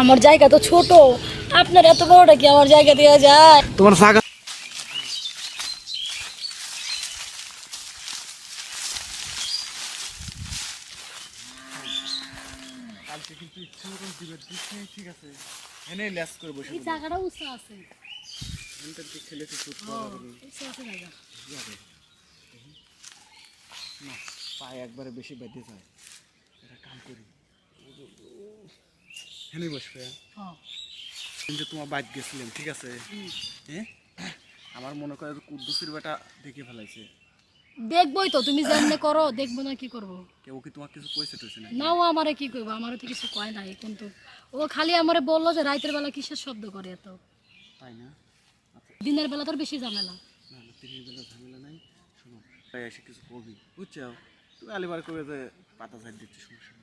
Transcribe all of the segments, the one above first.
আমার জায়গা তো ছোট আপনার এত বড়টা কি আমার জায়গা দেওয়া যায় তোমার জায়গা কালকে কিন্তু ইচ্ছে মতন দিবে দিচ্ছে ঠিক আছে এনে লেস করে বসে এই জায়গাটা উঁচা আছে এনটার কি খেলে তো সুট উঁচা আছে জায়গা যাবে না পায়ে একবারে বেশি বেঁধে যায় এটা কাম করি এনে বসবে। হ্যাঁ। কিন্তু তোমার বাইক গেছিলাম ঠিক আছে? হ্যাঁ? আমার মনে করে কুদ্দুসির বেটা দেখে ফেলাইছে। দেখবই তো তুমি যেমনে করো দেখব না কি করব। কেউ কি তোমার কিছু কইছে টইছে না নাও আমারে কি করব আমারও তো কিছু কয় নাই কিন্তু ও খালি আমারে বলল যে রাতের বেলা কিসের শব্দ করে এত। তাই না? আচ্ছা। দিনের বেলা তোর বেশি ঝামেলা। না না তিরিশ বেলা ঝামেলা নাই শোনো। তাই এসে কিছু করবি বুঝছ? তুমি আলিবার করে যে পাতা সাইড দিচ্ছি সমস্যা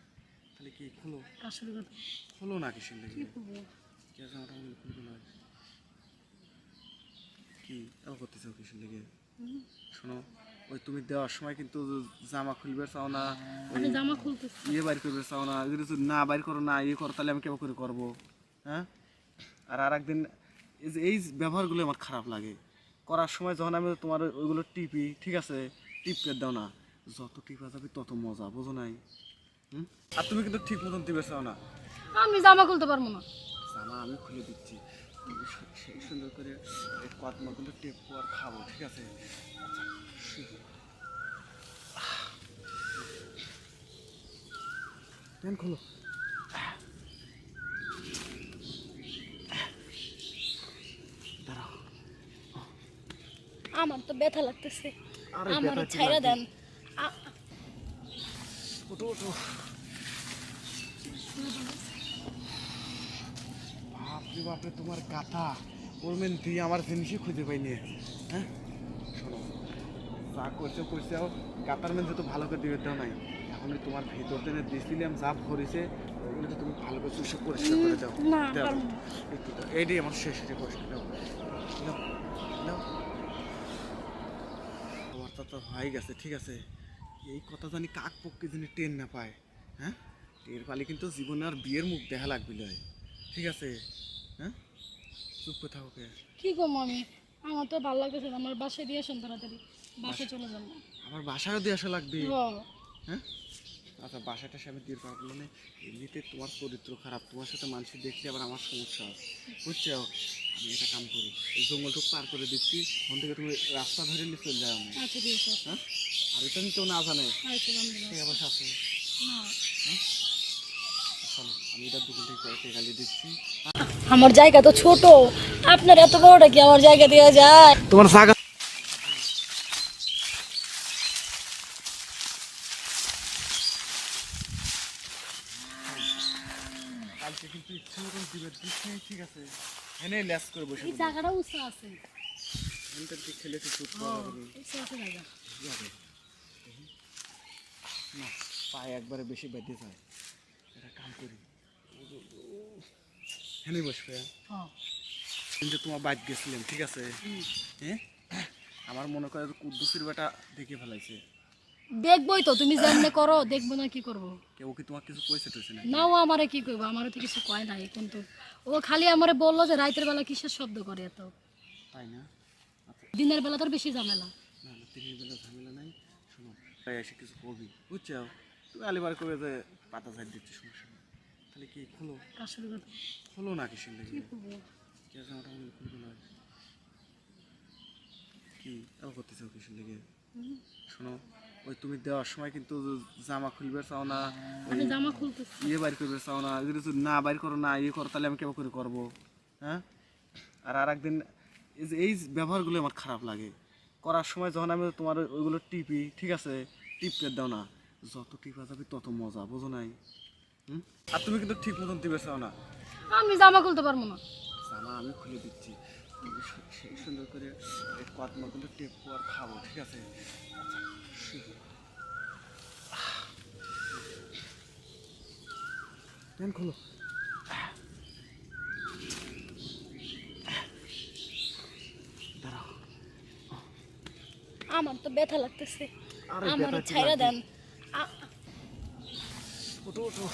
তাহলে কি খুলো করতে খুলো না কিসের লেগে কি মনে না? কি? এমন করতেছো কিসের লেগে শোনো ওই তুমি দেওয়ার সময় কিন্তু জামা খুলবে চাও না ওই জামা খুলতেছি। ইয়ে বাইর করবে চাও না যদি তুমি না বাইর করো না ইয়ে করো তাহলে আমি কেমন করে করব? হ্যাঁ? আর আর একদিন এই ব্যবহারগুলো আমার খারাপ লাগে। করার সময় যখন আমি তোমার ওইগুলো টিপি ঠিক আছে? টিপকে দাও না। যত টিপা যাবে তত মজা বোঝো নাই? আর তুমি কিন্তু ঠিক মতন চাও না। আমি জামা খুলতে পারব না। জামা আমি খুলে দিচ্ছি। তুমি সেই সুন্দর করে এই কত মতন টেপ আর খাব ঠিক আছে? আচ্ছা। প্যান খোলো। আমার তো ব্যথা লাগতেছে। আমার ছাইরা দেন। ওঠো ওঠো বাপরে বাপরে তোমার গাথা ওর মেন দিয়ে আমার জিনিসই খুঁজে পাইনি। হ্যাঁ? শোনো যা করছ করছে গাতার মেন তো ভালো করে দিবে নাই। এখন তোমার ভিতর থেকে দিয়েছিলাম যা ভরেছে ওগুলো তো তুমি ভালো করে চুষে পরিষ্কার করে দাও। না, দাও। একটু দাও। এইটাই আমার শেষ পরিষ্কার দাও। দাও দাও। তোমারটা তো হয়ে গেছে ঠিক আছে। এই কথা জানি কাক পক্ষে জানি টেন না পায় হ্যাঁ? টের পালে কিন্তু জীবনে আর বিয়ের মুখ দেখা লাগবে লয় ঠিক আছে? হ্যাঁ? চুপ করে থাকো কে। করব আমি আমার তো ভালো লাগতেছে আমার বাসায় দিয়ে আসেন তাড়াতাড়ি। বাসায় চলে যাব আমার বাসায়ও দিয়ে আসা লাগবে? হ্যাঁ? আচ্ছা বাসাটা আমি দিয়ে পারব না। এমনিতে তোমার চরিত্র খারাপ। তোমার সাথে মানুষ দেখলে আবার আমার সমস্যা হয় বুঝছ? আমি এটা কাম করি। এই জঙ্গলটুকু পার করে দিচ্ছি। ওখান থেকে তুমি রাস্তা ধরে নিয়ে চলে যাও আচ্ছা হ্যাঁ? আর এটা আমি কেউ না জানে। আচ্ছা আছে আছে না। চলো আমি এটার দোকান থেকে গালি দিচ্ছি। আমার জায়গা তো ছোট। আপনার এত বড়টা কি আমার জায়গা দেওয়া যায়? তোমার জায়গা কালকে কিন্তু ইচ্ছে মতন দিবে দিচ্ছে ঠিক আছে। এনে লেস করে বসে এই জায়গাটা উঁচা আছে। খেলে তো যাবে। না পায়ে একবারে বেশি বেঁধে যায় এটা কাম করি। এনে বসবে হ্যাঁ? কিন্তু তোমার বাইক গেছিলাম ঠিক আছে? হ্যাঁ? আমার মনে করে কুদ্দুসির বেটা দেখে ফেলাইছে। দেখবই তো তুমি যেমনে করো দেখব না কি করব। কেউ কি তোমার কিছু কইছে টইছে না নাও আমারে কি করব আমারও তো কিছু কয় নাই কিন্তু ও খালি আমারে বলল যে রাতের বেলা কিসের শব্দ করে এত। তাই না? আচ্ছা। দিনের বেলা তোর বেশি ঝামেলা। না না তিরিশ বেলা ঝামেলা নাই। শোনো তাই এসে কিছু করবি বুঝছ? তুমি আলিবার করে যে পাতা সাইড দিচ্ছি সমস্যা নেই। তাহলে কি খুলো? করতে খুলো না কি করব কি আছে খুলবে না? কি এমন করতেছো কিসের লেগে শোনো ওই তুমি দেওয়ার সময় কিন্তু জামা খুলবে চাও না জামা খুলতেছি। ইয়ে বাইর করবে চাও না যদি তুমি না বাইর করো না ইয়ে করো তাহলে আমি কেমন করে করব? হ্যাঁ? আর আর একদিন এই যে এই ব্যবহারগুলো আমার খারাপ লাগে। করার সময় যখন আমি তোমার ওইগুলো টিপি ঠিক আছে? টিপকে দাও না। যত টিপা যাবে তত মজা বোঝো নাই? আর তুমি কিন্তু ঠিক মতন টিপে চাও না আমি জামা খুলতে পারব না। জামা আমি খুলে দিচ্ছি। তুমি সেই সুন্দর করে কত মতন টেপ আর খাব ঠিক আছে? খোলো। আমার তো ব্যথা লাগতেছে। আরে আমার ছাইরা দেন। ওঠো ওঠো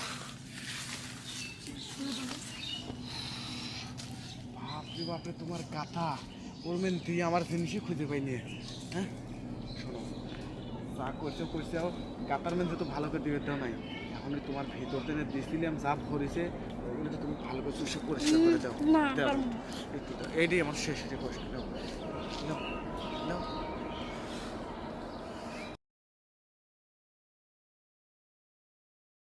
বাপরে বাপরে তোমার কাঁথা ওরমেন তুই আমার জিনিসই খুঁজে পাইনি হ্যাঁ? শোনো যা করছে করছে কাতার মেন তো ভালো করে দিবে নাই। এখন তোমার ভিতর থেকে দিছিলাম যা করেছে ওগুলো তো তুমি ভালো করে চুষে পরিষ্কার করে দাও। এইটাই আমার শেষ এটা কষ্ট দাও দাও।